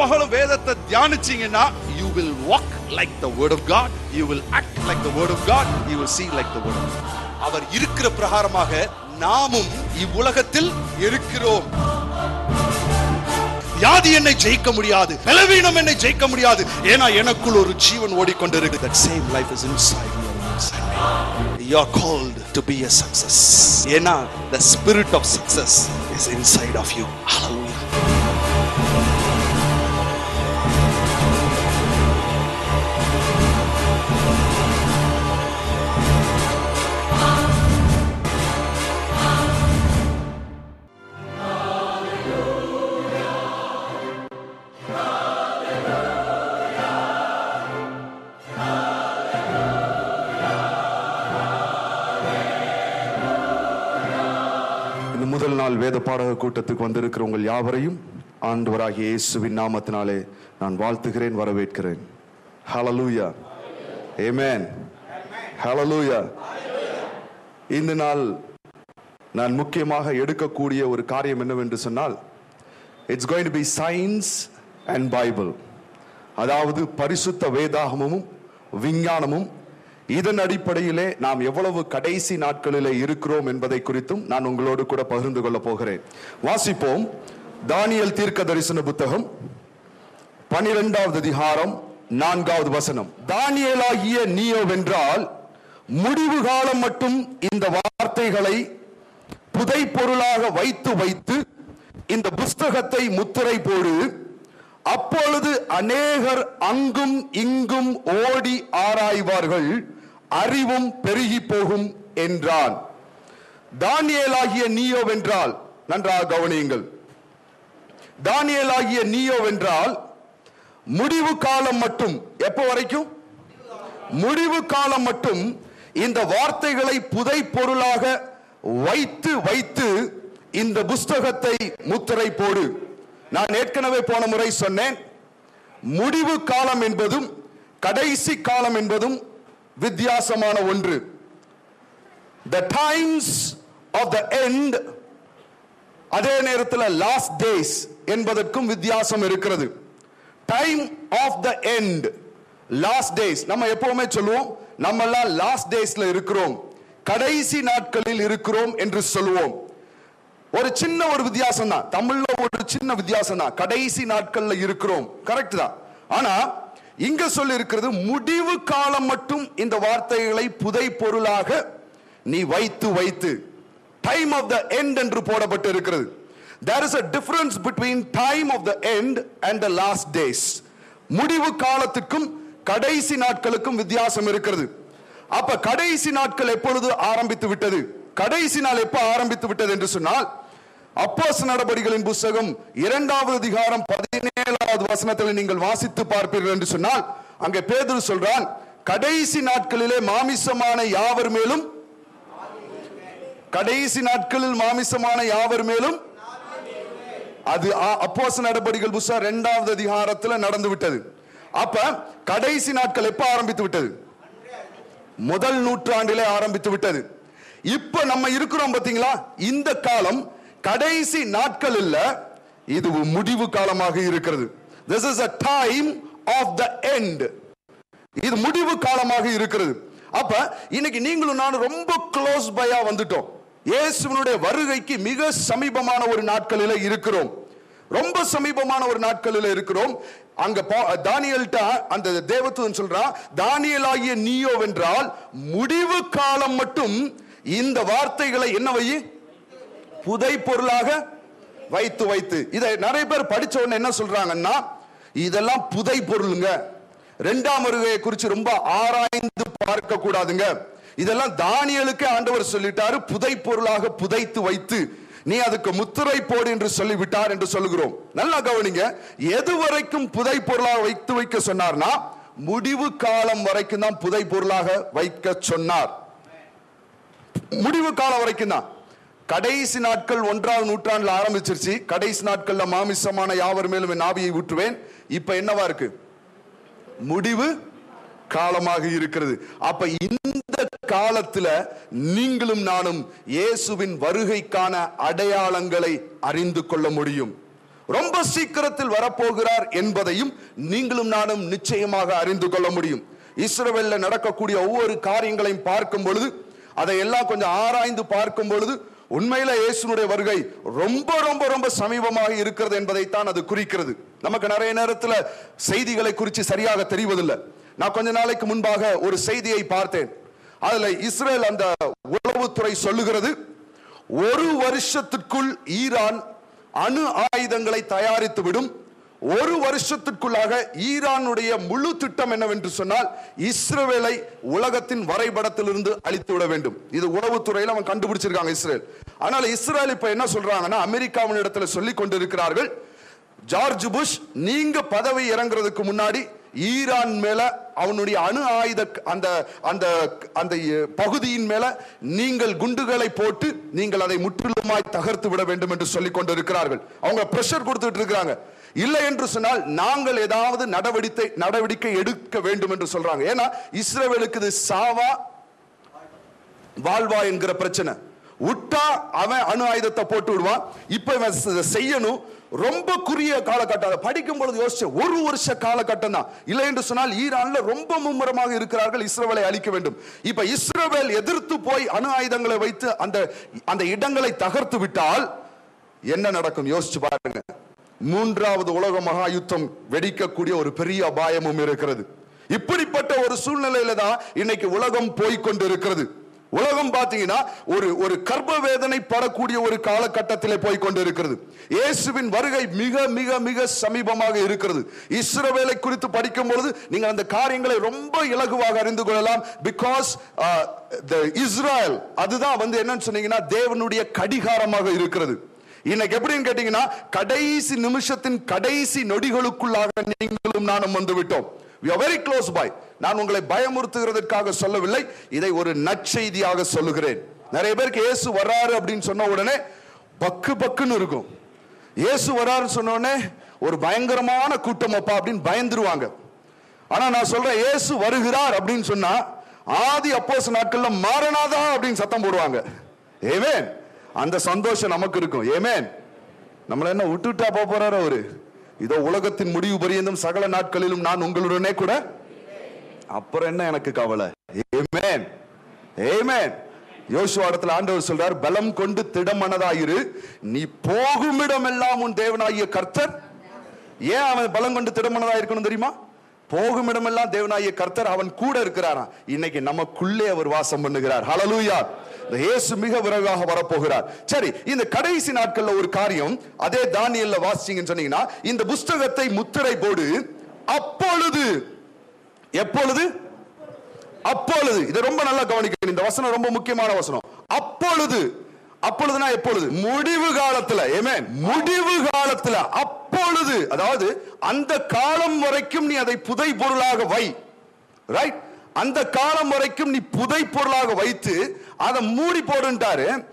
பகலும் வேதத்தை தியானிச்சீங்கன்னா you will walk like the word of God you will act like the word of God you will see like the word அவர் இருக்கிற பிரகாரமாக நாமும் இவ்வுலகத்தில் இருக்கிறோம் வியாதி என்னை ஜெயிக்க முடியாது பலவீனம் என்னை ஜெயிக்க முடியாது ஏன்னா எனக்குள் ஒரு ஜீவன் ஓடிக்கொண்டிருக்கு that same life is inside you are called to be a success ஏன்னா the spirit of success is inside of you hallelujah நாள் வேத பாடக கூட்டத்துக்கு வந்திருக்கிற உங்கள் யாவரையும் ஆண்டவராகிய இயேசுவின் நாமத்தினாலே நான் வாழ்த்துகிறேன் வரவேற்கிறேன். ஹலலூயா ஏமேன் ஹலலூயா இந்த நாள் நான் முக்கியமாக எடுக்கக்கூடிய ஒரு காரியம் என்னவென்று சொன்னால் it's going to be science and Bible அதாவது பரிசுத்த வேதாகமும் விஞ்ஞானமும் இதன் அடிப்படையிலே நாம் எவ்வளவு கடைசி நாட்களிலே இருக்கிறோம் என்பதை குறித்தும் நான் உங்களோடு கூட பகிர்ந்து கொள்ள போகிறேன். வாசிப்போம். தானியல் தீர்க்க தரிசன புத்தகம் பனிரெண்டாவது அதிகாரம் நான்காவது வசனம். தானியலாகிய நீயோவென்றால் முடிவு காலம் மட்டும் இந்த வார்த்தைகளை புதை பொருளாக வைத்து வைத்து இந்த புஸ்தகத்தை முத்திரை போடு. அப்பொழுது அநேகர் அங்கும் இங்கும் ஓடி ஆராய்வார்கள். அறிவும் பெருகி போகும் என்றான். நீயோ நீயோவென்றால் நன்றாக கவனியுங்கள். தானியேலாகிய நீயோவென்றால் முடிவு காலம் மட்டும் எப்போ வரைக்கும்? முடிவு காலம் மட்டும் இந்த வார்த்தைகளை புதை பொருளாக வைத்து வைத்து இந்த புஸ்தகத்தை முத்திரை போடு. நான் ஏற்கனவே போன முறை சொன்னேன் முடிவு காலம் என்பதும் கடைசி காலம் என்பதும் வித்தியாசமான ஒன்று. The times of the end அதே நேரத்தில் லாஸ்ட் டேஸ் என்பதற்கும் வித்தியாசம் இருக்கிறது. Time of the end last days நம்ம எப்பவுமே சொல்லுவோம் நம்ம எல்லாம் லாஸ்ட் டேஸ்ல இருக்கிறோம். கடைசி நாட்களில் இருக்கிறோம் என்று சொல்லுவோம். ஒரு சின்ன ஒரு வித்தியாசம் தான் தமிழ்ல ஒரு சின்ன வித்தியாசம் தான் கடைசி நாட்கள்ல இருக்கிறோம். கரெக்ட் தான். ஆனா இங்க சொல்லி இருக்கிறது முடிவு காலம் மட்டும் இந்த வார்த்தைகளை புதை பொருளாக நீ வைத்து வைத்து டைம் ஆஃப் த எண்ட் என்று போடப்பட்டு இருக்கிறது there is a difference between time of the end and the last days முடிவு காலத்துக்கும் கடைசி நாட்களுக்கும் வித்தியாசம் இருக்கிறது. அப்ப கடைசி நாட்கள் எப்பொழுது ஆரம்பித்து விட்டது? கடைசி நாள் எப்ப ஆரம்பித்து விட்டது என்று சொன்னால் அப்போஸ் நடபடிகளின் புஸ்தகம் இரண்டாவது அதிகாரம் பதினேழாவது வசனத்தில் நீங்கள் வாசித்து பார்ப்பீர்கள் என்று சொன்னால் அங்கே பேதுரு சொல்றான் கடைசி நாட்களிலே மாமிசமான யாவர் மேலும்? கடைசி நாட்களில் மாமிசமான யாவர் மேலும்? அது அப்போஸ் நடபடிகள் புஸ்தகம் இரண்டாவது அதிகாரத்தில் நடந்து விட்டது. அப்ப கடைசி நாட்கள் எப்ப ஆரம்பித்து விட்டது? முதல் நூற்றாண்டிலே ஆரம்பித்து விட்டது. இப்ப நம்ம இருக்கிறோம் பாத்தீங்களா? இந்த காலம் கடைசி நாட்கள் இல்ல இது முடிவு காலமாக இருக்கிறது. This is a time of the end இது முடிவு காலமாக இருக்கிறது. அப்ப இன்னைக்கு நீங்களும் நானும் ரொம்ப க்ளோஸ் பையா வந்துட்டோம். இயேசுவனுடைய வருகைக்கு மிக சமீபமான ஒரு நாட்களில் இருக்கிறோம். ரொம்ப சமீபமான ஒரு நாட்களில் இருக்கிறோம். அங்க பா- அந்த தேவத்துவன் சொல்றான் தானியல் ஆகிய நீயோ வென்றால் முடிவு காலம் மட்டும் இந்த வார்த்தைகளை என்ன வை? புதை பொருளாக வைத்து வைத்து. இதை நிறைய பேர் படிச்ச உடனே என்ன சொல்றாங்கன்னா இதெல்லாம் புதை பொருளுங்க ரெண்டாம் வருகையை குறித்து ரொம்ப ஆராய்ந்து பார்க்க கூடாதுங்க. இதெல்லாம் தானியலுக்கு ஆண்டவர் சொல்லிட்டாரு புதை பொருளாக புதைத்து வைத்து. நீ அதுக்கு முத்திரை போடு என்று சொல்லிவிட்டார் என்று சொல்லுகிறோம். நல்லா கவனிங்க எது வரைக்கும் புதை பொருளாக வைத்து வைக்க சொன்னார்னா முடிவு காலம் வரைக்கும் தான் புதை பொருளாக வைக்க சொன்னார். முடிவு காலம் வரைக்கும் தான். கடைசி நாட்கள் ஒன்றாவது நூற்றாண்டில் ஆரம்பிச்சிருச்சு. கடைசி நாட்கள்ல மாமிசமான யாவர் மேலும் என் ஆவியை ஊற்றுவேன் இப்ப என்னவா இருக்கு? முடிவு காலமாக இருக்கிறது. அப்ப இந்த காலத்துல நீங்களும் நானும் இயேசுவின் வருகைக்கான அடையாளங்களை அறிந்து கொள்ள முடியும். ரொம்ப சீக்கிரத்தில் வரப்போகிறார் என்பதையும் நீங்களும் நானும் நிச்சயமாக அறிந்து கொள்ள முடியும். இஸ்ரேவேல்ல நடக்கக்கூடிய ஒவ்வொரு காரியங்களையும் பார்க்கும் பொழுது அதையெல்லாம் கொஞ்சம் ஆராய்ந்து பார்க்கும் பொழுது உண்மையில இயேசுனுடைய வருகை ரொம்ப ரொம்ப ரொம்ப சமீபமாக இருக்கிறது என்பதைத்தான் அது குறிக்கிறது. நமக்கு நிறைய நேரத்தில் செய்திகளை குறித்து சரியாக தெரிவதில்லை. நான் கொஞ்ச நாளைக்கு முன்பாக ஒரு செய்தியை பார்த்தேன். அதுல இஸ்ரேல் அந்த உளவுத்துறை சொல்லுகிறது ஒரு வருஷத்திற்குள் ஈரான் அணு ஆயுதங்களை தயாரித்து விடும் ஒரு வருஷத்திற்குள்ளாக ஈரானுடைய முழு திட்டம் என்னவென்று சொன்னால் இஸ்ரேலை உலகத்தின் வரைபடத்திலிருந்து அழித்து விட வேண்டும். இது உளவுத்துறையில் அவன் கண்டுபிடிச்சிருக்காங்க இஸ்ரேல். ஆனால் இஸ்ரேல் இப்ப என்ன சொல்றாங்கன்னா அமெரிக்காவின் இடத்துல சொல்லி கொண்டிருக்கிறார்கள் ஜார்ஜ் புஷ் நீங்க பதவி இறங்குறதுக்கு முன்னாடி ஈரான் மேல அவனுடைய அணு ஆயுத அந்த அந்த அந்த பகுதியின் மேல நீங்கள் குண்டுகளை போட்டு நீங்கள் அதை முற்றிலுமாய் தகர்த்து விட வேண்டும் என்று சொல்லிக் கொண்டிருக்கிறார்கள். அவங்க பிரஷர் கொடுத்துட்டு இருக்கிறாங்க. இல்லை என்று சொன்னால் நாங்கள் ஏதாவது நடவடிக்கை நடவடிக்கை எடுக்க வேண்டும் என்று சொல்றாங்க. ஏன்னா இஸ்ரேலுக்கு இது சாவா வாழ்வா என்கிற பிரச்சனை. விட்டா அவன் அணு ஆயுதத்தை போட்டு விடுவான். இப்ப இவன் செய்யணும். ரொம்ப குறுகிய காலகட்டம். அதை படிக்கும் பொழுது யோசிச்ச ஒரு வருஷ காலகட்டம் தான். இல்லை என்று சொன்னால் ஈரான்ல ரொம்ப மும்முரமாக இருக்கிறார்கள் இஸ்ரோவேலை அழிக்க வேண்டும். இப்ப இஸ்ரோவேல் எதிர்த்து போய் அணு ஆயுதங்களை வைத்து அந்த அந்த இடங்களை தகர்த்து விட்டால் என்ன நடக்கும்? யோசிச்சு பாருங்க. மூன்றாவது உலக மகா யுத்தம் வெடிக்கக்கூடிய ஒரு பெரிய அபாயமும் இருக்கிறது. இப்படிப்பட்ட ஒரு சூழ்நிலையில தான் இன்னைக்கு உலகம் போய் இருக்கிறது உலகம் பாத்தீங்கன்னா ஒரு ஒரு கர்ப்ப வேதனை படக்கூடிய ஒரு காலகட்டத்திலே போய் கொண்டிருக்கிறது இயேசுவின் வருகை மிக மிக மிக சமீபமாக இருக்கிறது. இஸ்ரவேலை குறித்து படிக்கும் பொழுது நீங்கள் அந்த காரியங்களை ரொம்ப இலகுவாக அறிந்து கொள்ளலாம். பிகாஸ் இஸ்ரேல் uh, அதுதான் வந்து என்னன்னு சொன்னீங்கன்னா தேவனுடைய கடிகாரமாக இருக்கிறது. இன்னைக்கு எப்படின்னு கேட்டீங்கன்னா கடைசி நிமிஷத்தின் கடைசி நொடிகளுக்குள்ளாக நீங்களும் நானும் வந்து விட்டோம். வெரி க்ளோஸ் பாய் நான் உங்களை பயமுறுத்துகிறதுக்காக சொல்லவில்லை. இதை ஒரு நற்செய்தியாக சொல்லுகிறேன். நிறைய பேருக்கு இயேசு வர்றாரு அப்படின்னு சொன்ன உடனே பக்கு பக்குன்னு இருக்கும். இயேசு வர்றாருன்னு சொன்னோடனே ஒரு பயங்கரமான கூட்டம் அப்பா அப்படின்னு பயந்துருவாங்க. ஆனா நான் சொல்றேன் இயேசு வருகிறார் அப்படின்னு சொன்னா ஆதி அப்போஸ் நாட்கள்ல மாறனாதா அப்படின்னு சத்தம் போடுவாங்க. ஏவேன் அந்த சந்தோஷம் நமக்கு இருக்கும். ஏமேன் நம்மள என்ன விட்டுட்டா போக போறாரு அவரு? இதோ உலகத்தின் முடிவு பரியந்தும் சகல நாட்களிலும் நான் உங்களுடனே கூட அப்புறம் என்ன எனக்கு கவலை? ஏமேன் ஏமேன் யோசுவா இடத்துல ஆண்டவர் சொல்றார் பலம் கொண்டு திடமனதாயிரு நீ போகும் இடமெல்லாம் உன் தேவனாகிய கர்த்தர். ஏன் அவன் பலம் கொண்டு திடமனதா இருக்கணும் தெரியுமா? போகும் இடமெல்லாம் தேவனாகிய கர்த்தர் அவன் கூட இருக்கிறாராம். இன்னைக்கு நமக்குள்ளே அவர் வாசம் பண்ணுகிறார். ஹலலூயா இந்த இயேசு மிக விரைவாக வரப்போகிறார். சரி இந்த கடைசி நாட்கள்ல ஒரு காரியம். அதே தானியல்ல வாசிச்சீங்கன்னு சொன்னீங்கன்னா இந்த புஸ்தகத்தை முத்திரை போடு. அப்பொழுது. எப்பொழுது? அப்பொழுது. இதை ரொம்ப நல்லா கவனிக்கணும். இந்த வசனம் ரொம்ப முக்கியமான வசனம். அப்பொழுது. அப்பொழுதுனா எப்பொழுது? முடிவு காலத்துல. ஏமே முடிவு காலத்துல. அப்பொழுது. அதாவது அந்த காலம் வரைக்கும் நீ அதை புதை பொருளாக வை. ரைட் அந்த காலம் வரைக்கும் நீ புதை பொருளாக வைத்து அதை மூடி போடுன்ட்டாரு.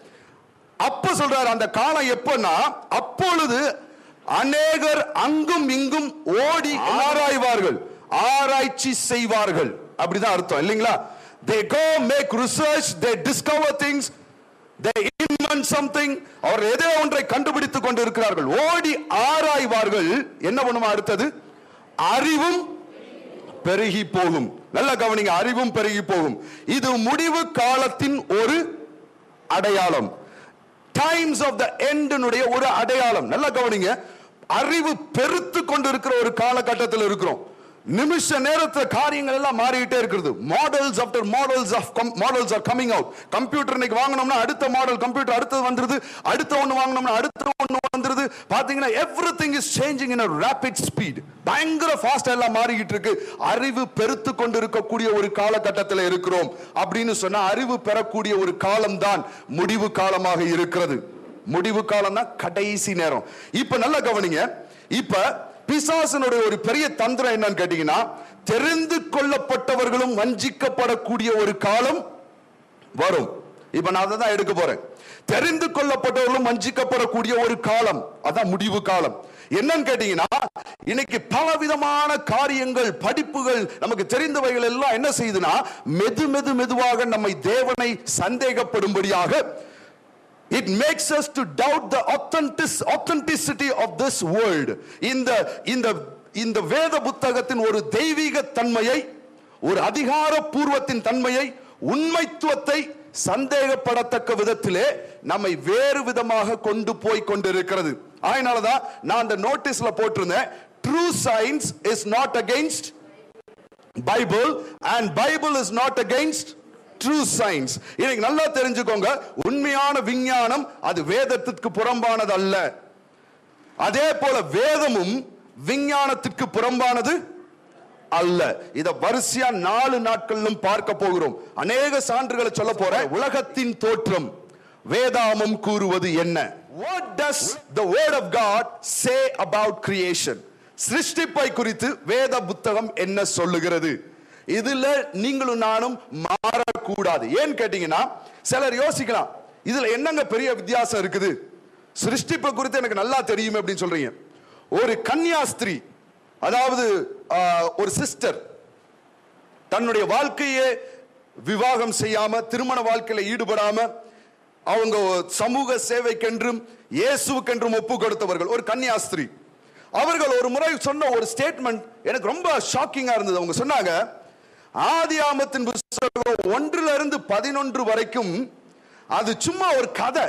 அப்ப சொல்றாரு அந்த காலம் எப்பன்னா அப்பொழுது அநேகர் அங்கும் இங்கும் ஓடி ஆராய்வார்கள். ஆராய்ச்சி செய்வார்கள். அப்படிதான் அர்த்தம் இல்லைங்களா? They go make research they discover things they invent something அவர் ஏதோ ஒன்றை கண்டுபிடித்துக் கொண்டிருக்கிறார்கள். ஓடி ஆராய்வார்கள். என்ன பண்ணுமா அடுத்தது? அறிவும் பெருகி போகும். நல்ல கவனிங்க அறிவும் பெருகி போகும். இது முடிவு காலத்தின் ஒரு அடையாளம். டைம்ஸ் ஆஃப் த எண்டுனுடைய ஒரு அடையாளம். நல்லா கவனிங்க அறிவு பெருத்து கொண்டு இருக்கிற ஒரு காலகட்டத்தில் இருக்கிறோம். நிமிஷ நேரத்தில் காரியங்கள் எல்லாம் மாறிக்கிட்டே இருக்கிறது. Models after models of models are coming out computer இன்னைக்கு வாங்கினோம்னா அடுத்த மாடல் கம்ப்யூட்டர் அடுத்தது வந்துருது. அடுத்த ஒன்று வாங்கினோம்னா அடுத்த ஒன்று வந்துருது. பார்த்தீங்கன்னா everything is changing in rapid speed பயங்கர ஃபாஸ்ட் எல்லாம் மாறிக்கிட்டு இருக்கு. அறிவு பெருத்து கொண்டு இருக்கக்கூடிய ஒரு காலகட்டத்தில் இருக்கிறோம் அப்படின்னு சொன்னா அறிவு பெறக்கூடிய ஒரு காலம் தான் முடிவு காலமாக இருக்கிறது. முடிவு காலம் தான் கடைசி நேரம். இப்ப நல்லா கவனிங்க. இப்ப பிசாசனுடைய ஒரு பெரிய தந்திரம் என்னன்னு கேட்டீங்கன்னா தெரிந்து கொள்ளப்பட்டவர்களும் வஞ்சிக்கப்படக்கூடிய ஒரு காலம் வரும். இப்ப நான் அதை தான் எடுக்க போறேன். தெரிந்து கொள்ளப்பட்டவர்களும் வஞ்சிக்கப்படக்கூடிய ஒரு காலம் அதான் முடிவு காலம். என்னன்னு கேட்டீங்கன்னா இன்னைக்கு பல விதமான காரியங்கள் படிப்புகள் நமக்கு தெரிந்தவைகள் எல்லாம் என்ன செய்யுதுன்னா மெது மெது மெதுவாக நம்மை தேவனை சந்தேகப்படும்படியாக it makes us to doubt the authentic, authenticity of this world இந்த இந்த இந்த வேத புத்தகத்தின் ஒரு தெய்வீக தன்மையை ஒரு அதிகாரப்பூர்வத்தின் தன்மையை உண்மைத்துவத்தை சந்தேகப்படத்தக்க விதத்திலே நம்மை வேறு விதமாக கொண்டு போய் கொண்டிருக்கிறது அதனாலதான் நான் அந்த நோட்டீஸ்ல போட்டிருந்தேன் true science is not against Bible and Bible is not against true science இன்னைக்கு நல்லா தெரிஞ்சுக்கோங்க. உண்மையான விஞ்ஞானம் அது வேதத்திற்கு புறம்பானது அல்ல அதே போல வேதமும் விஞ்ஞானத்திற்கு புறம்பானது அல்ல. இத வரிசையா நாலு நாட்களிலும் பார்க்க போகிறோம். அநேக சான்றுகளை சொல்ல போற உலகத்தின் தோற்றம். வேதாமம் கூறுவது என்ன? What does the word of god say about creation? சிருஷ்டிப்பை குறித்து வேத புத்தகம் என்ன சொல்லுகிறது? இதுல நீங்களும் நானும் மாறக்கூடாது. ஏன் கேட்டீங்கன்னா சிலர் யோசிக்கலாம் இதுல என்னங்க பெரிய வித்தியாசம் இருக்குது? சிருஷ்டிப்பு குறித்து எனக்கு நல்லா தெரியும் அப்படின்னு சொல்றீங்க. ஒரு கன்னியாஸ்திரி அதாவது ஒரு சிஸ்டர் தன்னுடைய வாழ்க்கையே விவாகம் செய்யாம திருமண வாழ்க்கையில ஈடுபடாம அவங்க சமூக சேவைக்கென்றும் இயேசுக்கென்றும் ஒப்பு கொடுத்தவர்கள் ஒரு கன்னியாஸ்திரி. அவர்கள் ஒரு முறை சொன்ன ஒரு ஸ்டேட்மெண்ட் எனக்கு ரொம்ப ஷாக்கிங்கா இருந்தது. அவங்க சொன்னாங்க ஆதியாமத்தின் புஸ்தகம் ஒன்றுல இருந்து பதினொன்று வரைக்கும் அது சும்மா ஒரு கதை.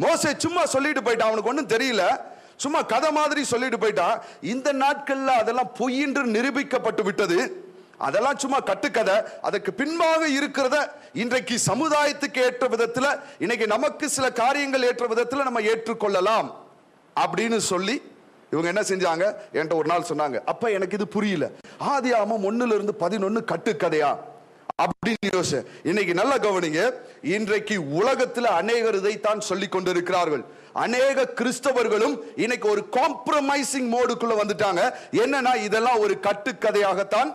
மோசை சும்மா சொல்லிட்டு போயிட்டான் அவனுக்கு ஒன்றும் தெரியல. சும்மா கதை மாதிரி சொல்லிட்டு போயிட்டான். இந்த நாட்கள்ல அதெல்லாம் பொய் என்று நிரூபிக்கப்பட்டு விட்டது. அதெல்லாம் சும்மா கட்டுக்கதை. அதற்கு பின்பாக இருக்கிறத இன்றைக்கு சமுதாயத்துக்கு ஏற்ற விதத்தில் இன்னைக்கு நமக்கு சில காரியங்கள் ஏற்ற விதத்தில் நம்ம ஏற்றுக்கொள்ளலாம் அப்படின்னு சொல்லி இவங்க என்ன செஞ்சாங்க? என்கிட்ட ஒரு நாள் சொன்னாங்க அப்ப எனக்கு இது புரியல. ஆதி ஆமம் ஒண்ணுல இருந்து பதினொன்னு கட்டுக்கதையா? அப்படின்னு யோசி இன்னைக்கு நல்ல கவனிங்க இன்றைக்கு உலகத்துல அநேகர் இதைத்தான் சொல்லி கொண்டிருக்கிறார்கள். அநேக கிறிஸ்தவர்களும் இன்னைக்கு ஒரு காம்ப்ரமைசிங் மோடுக்குள்ள வந்துட்டாங்க. என்னன்னா இதெல்லாம் ஒரு கட்டுக்கதையாகத்தான்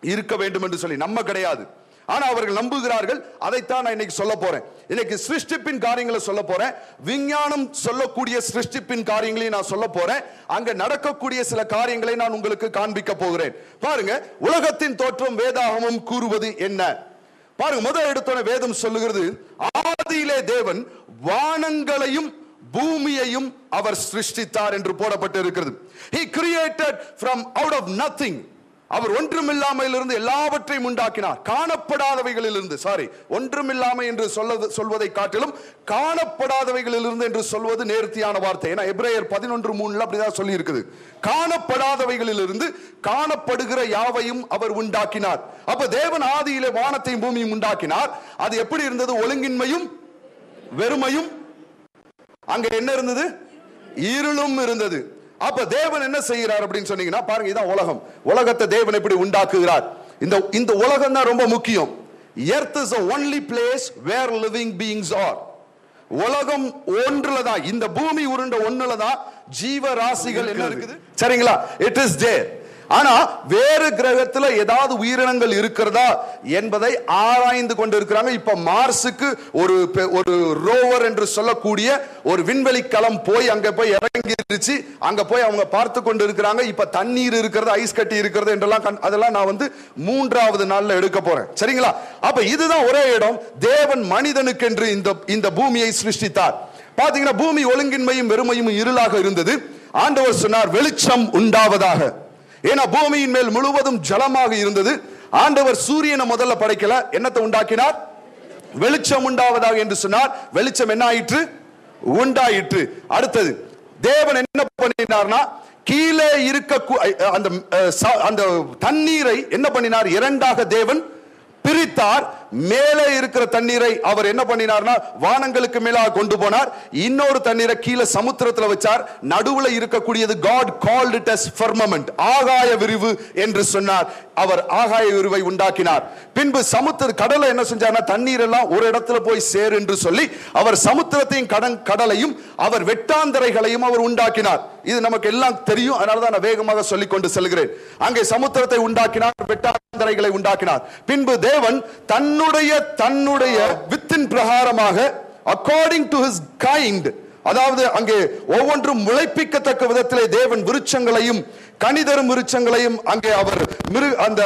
இருக்க வேண்டும் என்று சொல்லி. நம்ம கிடையாது. ஆனா அவர்கள் நம்புகிறார்கள் அதைத்தான் நான் இன்னைக்கு சொல்ல போறேன். இன்னைக்கு சிருஷ்டிப்பின் காரியங்களை சொல்ல போறேன். விஞ்ஞானம் சொல்லக்கூடிய சிருஷ்டிப்பின் காரியங்களையும் நான் சொல்ல போறேன். அங்க நடக்கக்கூடிய சில காரியங்களை நான் உங்களுக்கு காண்பிக்க போகிறேன். பாருங்க உலகத்தின் தோற்றம் வேதாகமும் கூறுவது என்ன? பாருங்க முதல் எடுத்தோட வேதம் சொல்லுகிறது ஆதியிலே தேவன் வானங்களையும் பூமியையும் அவர் சிருஷ்டித்தார் என்று போடப்பட்டு இருக்கிறது he created from out of nothing அவர் ஒன்றுமில்லாமையிலிருந்து எல்லாவற்றையும் உண்டாக்கினார். காணப்படாதவைகளிலிருந்து சாரி ஒன்றுமில்லாமை என்று சொல்ல சொல்வதை காட்டிலும் காணப்படாதவைகளிலிருந்து என்று சொல்வது நேர்த்தியான வார்த்தை. ஏன்னா எப்ரேயர் பதினொன்று மூணுல அப்படிதான் சொல்லி இருக்குது காணப்படாதவைகளிலிருந்து காணப்படுகிற யாவையும் அவர் உண்டாக்கினார். அப்ப தேவன் ஆதியிலே வானத்தையும் பூமியும் உண்டாக்கினார். அது எப்படி இருந்தது? ஒழுங்கின்மையும் வெறுமையும் அங்க என்ன இருந்தது? இருளும் இருந்தது. அப்ப தேவன் என்ன செய்கிறார் அப்படின்னு சொன்னீங்கன்னா பாருங்க இதான் உலகம். உலகத்தை தேவன் எப்படி உண்டாக்குகிறார்? இந்த இந்த உலகம் தான் ரொம்ப முக்கியம். Earth is only place where living beings are உலகம் ஒன்றுல தான் இந்த பூமி உருண்ட ஒண்ணுல தான் ஜீவ ராசிகள் என்ன இருக்குது? சரிங்களா? இட் இஸ் தேர் ஆனா வேறு கிரகத்துல ஏதாவது உயிரினங்கள் இருக்கிறதா என்பதை ஆராய்ந்து கொண்டிருக்கிறாங்க. இப்ப மார்ஸுக்கு ஒரு பெ- ஒரு ரோவர் என்று சொல்லக்கூடிய ஒரு விண்வெளி களம் போய் அங்க போய் இறங்கிருச்சு. அங்க போய் அவங்க பார்த்து கொண்டு இருக்கிறாங்க இப்ப தண்ணீர் இருக்கிறது ஐஸ் கட்டி இருக்கிறது என்றெல்லாம் கண்- அதெல்லாம் நான் வந்து மூன்றாவது நாள்ல எடுக்க போறேன். சரிங்களா? அப்ப இதுதான் ஒரே இடம். தேவன் மனிதனுக்கென்று இந்த இந்த பூமியை சிருஷ்டித்தார். பாத்தீங்கன்னா பூமி ஒழுங்கின்மையும் வெறுமையும் இருளாக இருந்தது. ஆண்டவர் சொன்னார் வெளிச்சம் உண்டாவதாக. ஏன்னா பூமியின் மேல் முழுவதும் ஜலமாக இருந்தது. ஆண்டவர் சூரியனை முதல்ல படைக்கல. என்னத்தை உண்டாக்கினார்? வெளிச்சம் உண்டாவதாக என்று சொன்னார். வெளிச்சம் என்ன ஆயிற்று உண்டாயிற்று. அடுத்தது தேவன் என்ன பண்ணினார்னா கீழே இருக்க அந்த ச- அந்த தண்ணீரை என்ன பண்ணினார்? இரண்டாக தேவன் பிரித்தார். மேலே இருக்கிற தண்ணீரை அவர் என்ன பண்ணினார்னா வானங்களுக்கு மேலாக கொண்டு போனார். இன்னொரு தண்ணீரை கீழே சமுத்திரத்தில் வச்சார். நடுவில் இருக்கக்கூடியது காட் கால்டு டஸ் ஃபர்மமெண்ட் ஆகாய விரிவு என்று சொன்னார். அவர் ஆகாய விரிவை உண்டாக்கினார். பின்பு சமுத்திர கடலை என்ன செஞ்சார்னா தண்ணீர் எல்லாம் ஒரு இடத்துல போய் சேர் என்று சொல்லி அவர் சமுத்திரத்தையும் கடன் கடலையும் அவர் வெட்டாந்தரைகளையும் அவர் உண்டாக்கினார். இது நமக்கு எல்லாம் தெரியும். அதனால தான் நான் வேகமாக சொல்லிக் கொண்டு செல்கிறேன். அங்கே சமுத்திரத்தை உண்டாக்கினார் வெட்டாந்தரைகளை உண்டாக்கினார். பின்பு தேவன் தன்னுடைய தன்னுடைய தன்னுடைய வித்தின் பிரகாரமாக அக்கார்டிங் டு ஹிஸ் கைண்ட் அதாவது அங்கே ஒவ்வொன்றும் முளைப்பிக்கத்தக்க விதத்திலே தேவன் விருட்சங்களையும் கனிதரும் விருட்சங்களையும் அங்கே அவர் மிரு அந்த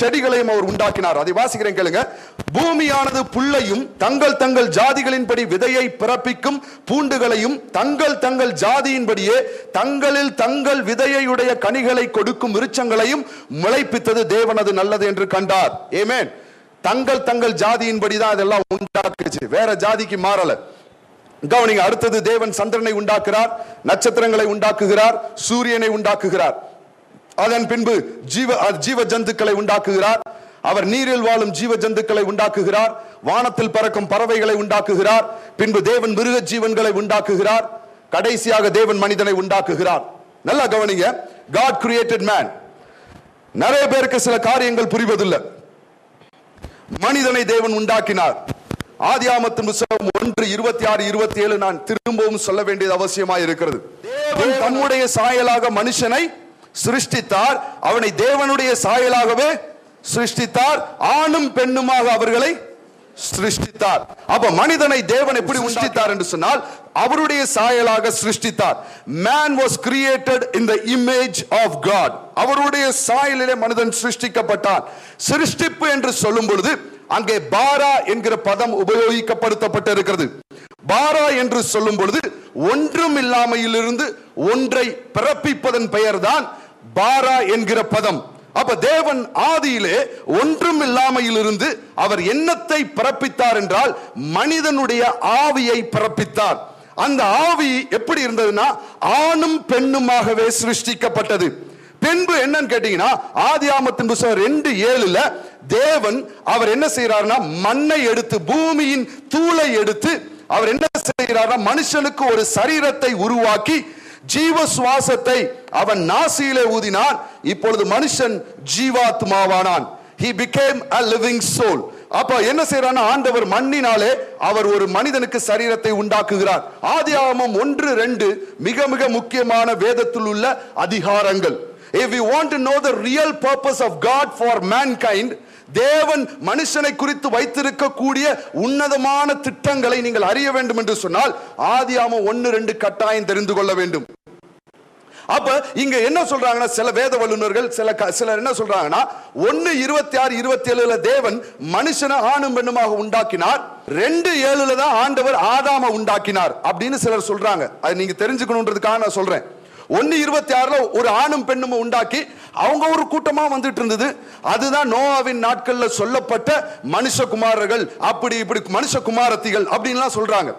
செடிகளையும் அவர் உண்டாக்கினார். அதை வாசிக்கிறேன் கேளுங்க. பூமியானது புல்லையும் தங்கள் தங்கள் ஜாதிகளின்படி விதையை பிறப்பிக்கும் பூண்டுகளையும் தங்கள் தங்கள் ஜாதியின்படியே தங்களில் தங்கள் விதையுடைய கனிகளை கொடுக்கும் விருட்சங்களையும் முளைப்பித்தது தேவனது நல்லது என்று கண்டார். ஏமேன் தங்கள் தங்கள் ஜாதியின்படி தான் இதெல்லாம் உண்டாக்குச்சு. வேற ஜாதிக்கு மாறல. கவனிங்க அடுத்தது தேவன் சந்திரனை உண்டாக்குறார் நட்சத்திரங்களை உண்டாக்குகிறார் சூரியனை உண்டாக்குகிறார். அதன் பின்பு ஜீவ ஜீவ ஜந்துக்களை உண்டாக்குகிறார். அவர் நீரில் வாழும் ஜீவ ஜந்துக்களை உண்டாக்குகிறார். வானத்தில் பறக்கும் பறவைகளை உண்டாக்குகிறார். பின்பு தேவன் மிருக ஜீவன்களை உண்டாக்குகிறார். கடைசியாக தேவன் மனிதனை உண்டாக்குகிறார். நல்லா கவனிங்க. காட் கிரியேட்டட் மேன் நிறைய பேருக்கு சில காரியங்கள் புரிவதில்லை. மனிதனை தேவன் உண்டாக்கினார். ஆதியாமத்தின் புஸ்தகம் ஒன்று இருபத்தி ஆறு இருபத்தி ஏழு நான் திரும்பவும் சொல்ல வேண்டியது அவசியமாய் இருக்கிறது. தேவன். தம்முடைய சாயலாக மனுஷனை சிருஷ்டித்தார். அவனை தேவனுடைய சாயலாகவே சிருஷ்டித்தார். ஆணும் பெண்ணுமாக அவர்களை சிருஷ்டித்தார். அப்ப மனிதனை தேவன் எப்படி உண்டாக்கித்தார் என்று சொன்னால் அவருடைய சாயலாக சிருஷ்டித்தார். Man was created in the image of god. அவருடைய சாயலிலே மனிதன் சிருஷ்டிக்கப்பட்டான். சிருஷ்டிப்பு என்று சொல்லும் பொழுது அங்கே பாரா என்கிற பதம் உபயோகிக்கப்படுத்தப்பட்டிருக்கிறது. பாரா என்று சொல்லும் பொழுது ஒன்றும் இல்லாமையிலிருந்து ஒன்றை பிறப்பிப்பதன் பெயர்தான் பாரா என்கிற பதம். அப்ப தேவன் ஆதியிலே ஒன்றும் இல்லாமையிலிருந்து அவர் எண்ணத்தை பிறப்பித்தார் என்றால் மனிதனுடைய ஆவியை பிறப்பித்தார். அந்த ஆவி எப்படி இருந்ததுன்னா ஆணும் பெண்ணுமாகவே சிருஷ்டிக்கப்பட்டது. பின்பு என்னன்னு கேட்டீங்கன்னா ஆதி புஸ்தகம் ரெண்டு ஏழுல தேவன் அவர் என்ன செய்யறாருன்னா மண்ணை எடுத்து பூமியின் தூளை எடுத்து அவர் என்ன செய்யறாருன்னா மனுஷனுக்கு ஒரு சரீரத்தை உருவாக்கி ஜீவ சுவாசத்தை அவன் நாசியிலே ஊதினான். இப்பொழுது மனுஷன் ஜீவாத்மாவானான். He became a living soul அப்ப என்ன செய்யறான்னா ஆண்டவர் மண்ணினாலே அவர் ஒரு மனிதனுக்கு சரீரத்தை உண்டாக்குகிறார். ஆதி ஆமம் ஒன்று ரெண்டு மிக மிக முக்கியமான வேதத்தில் உள்ள அதிகாரங்கள். If you want to know the real purpose of God for mankind தேவன் மனுஷனை குறித்து வைத்திருக்கக்கூடிய உன்னதமான திட்டங்களை நீங்கள் அறிய வேண்டும் என்று சொன்னால் ஆதி ஆமம் ஒன்னு ரெண்டு கட்டாயம் தெரிந்து கொள்ள வேண்டும். அப்ப இங்க என்ன சொல்றாங்கன்னா சில வேத வல்லுநர்கள் சில க- சிலர் என்ன சொல்றாங்கன்னா ஒன்னு இருபத்தி ஆறு இருபத்தி ஏழுல தேவன் மனுஷனை ஆணும் பெண்ணுமாக உண்டாக்கினார் ரெண்டு ஏழுல தான் ஆண்டவர் ஆதாம உண்டாக்கினார் அப்படின்னு சிலர் சொல்றாங்க. அது நீங்க தெரிஞ்சுக்கணுன்றதுக்காக நான் சொல்றேன். ஒன்னு இருபத்தி ஆறுல ஒரு ஆணும் பெண்ணும் உண்டாக்கி அவங்க ஒரு கூட்டமா வந்துட்டு இருந்தது. அதுதான் நோவாவின் நாட்கள்ல சொல்லப்பட்ட மனுஷகுமாரர்கள் அப்படி இப்படி மனுஷகுமாரத்திகள் அப்படின்லாம் சொல்றாங்க.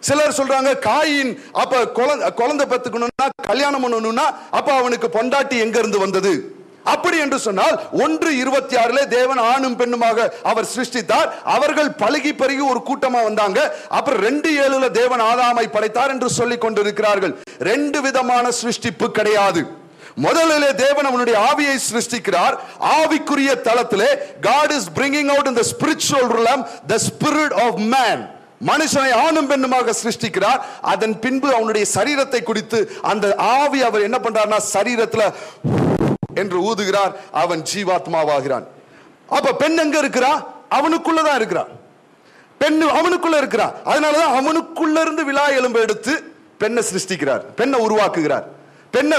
சிலர் சொல்றாங்க காயின் அப்ப குழந்தை குழந்தை பெத்துக்கணும்னா கல்யாணம் பண்ணணும்னா அப்ப அவனுக்கு பொண்டாட்டி எங்க இருந்து வந்தது? அப்படி என்று சொன்னால் ஒன்று இருபத்தி ஆறுல தேவன் ஆணும் பெண்ணுமாக அவர் சிருஷ்டித்தார். அவர்கள் பழகி பருகி ஒரு கூட்டமா வந்தாங்க. அப்புறம் ரெண்டு ஏழுல தேவன் ஆதாமை படைத்தார் என்று சொல்லிக் கொண்டிருக்கிறார்கள். ரெண்டு விதமான சிருஷ்டிப்பு கிடையாது. முதலிலே தேவன் அவனுடைய ஆவியை சிருஷ்டிக்கிறார். ஆவிக்குரிய தளத்திலே காட் இஸ் பிரிங்கிங் அவுட் இந்த the spiritual the spirit of man மனுஷனை ஆணும் பெண்ணுமாக சிருஷ்டிக்கிறார். அதன் பின்பு அவனுடைய சரீரத்தை குறித்து அந்த ஆவி அவர் என்ன பண்றார்னா சரீரத்துல என்று ஊதுகிறார். அவன் ஜீவாத்மாவாகிறான். அப்ப பெண் எங்க இருக்கிறா? அவனுக்குள்ளதான் இருக்கிறான் பெண் அவனுக்குள்ள இருக்கிறான் அதனாலதான் அவனுக்குள்ள இருந்து விழா எலும்பு எடுத்து பெண்ணை சிருஷ்டிக்கிறார். பெண்ணை உருவாக்குகிறார். பெண்ணை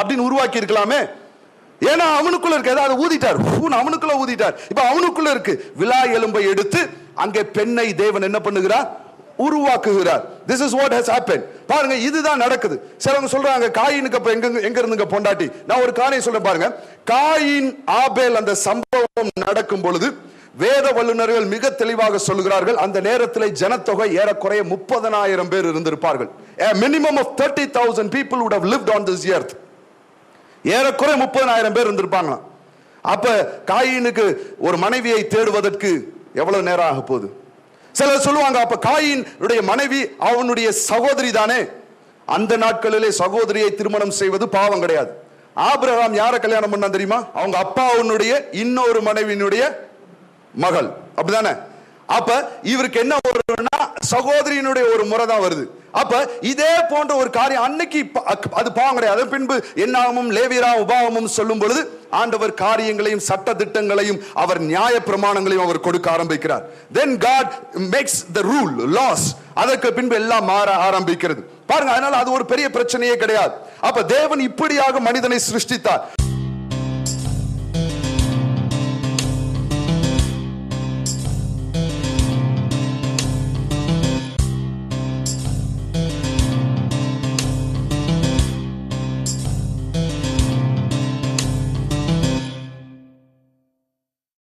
அப்படின்னு உருவாக்கி இருக்கலாமே. ஏன்னா அவனுக்குள்ள இருக்கு ஏதாவது ஊதிட்டார். அவனுக்குள்ள ஊதிட்டார். இப்ப அவனுக்குள்ள இருக்கு. விழா எலும்பை எடுத்து அங்கே பெண்ணை தேவன் என்ன பண்ணுகிறார்? உருவாக்குகிறார். This is what has happen பாருங்க இதுதான் நடக்குது. சிலவங்க சொல்றாங்க காயினுக்கு அப்ப எங்க எங்க இருந்துங்க பொண்டாட்டி? நான் ஒரு காரியம் சொல்றேன் பாருங்க. காயின் ஆபேல் அந்த சம்பவம் நடக்கும் பொழுது வேத வல்லுநர்கள் மிக தெளிவாக சொல்லுகிறார்கள் அந்த நேரத்தில் ஜனத்தொகை ஏறக்குறைய முப்பதனாயிரம் பேர் இருந்திருப்பார்கள். Minimum of thirty thousand people would lived on this earth ஏறக்குறைய முப்பதனாயிரம் பேர் இருந்திருப்பாங்களாம். அப்ப காயினுக்கு ஒரு மனைவியை தேடுவதற்கு எவ்வளவு நேரம் ஆக போகுது? சிலர் சொல்லுவாங்க அப்ப காயினுடைய மனைவி அவனுடைய சகோதரி தானே? அந்த நாட்களிலே சகோதரியை திருமணம் செய்வது பாவம் கிடையாது. ஆபிரகாம் யாரை கல்யாணம் பண்ணா தெரியுமா? அவங்க அப்பாவுடைய இன்னொரு மனைவியினுடைய மகள். அப்படிதானே அப்ப இவருக்கு என்ன வரும்னா சகோதரியினுடைய ஒரு முறை தான் வருது. அப்ப இதே போன்ற ஒரு காரியம் அன்னைக்கு அது பாவம் கிடையாது. அதன் பின்பு என்னாகமும் லேவியரா உபாவமும் சொல்லும் பொழுது ஆண்டவர் காரியங்களையும் சட்ட திட்டங்களையும் அவர் நியாய பிரமாணங்களையும் அவர் கொடுக்க ஆரம்பிக்கிறார். Then God makes the rule laws அதற்கு பின்பு எல்லாம் மாற ஆரம்பிக்கிறது. பாருங்க அதனால அது ஒரு பெரிய பிரச்சனையே கிடையாது. அப்ப தேவன் இப்படியாக மனிதனை சிருஷ்டித்தார்.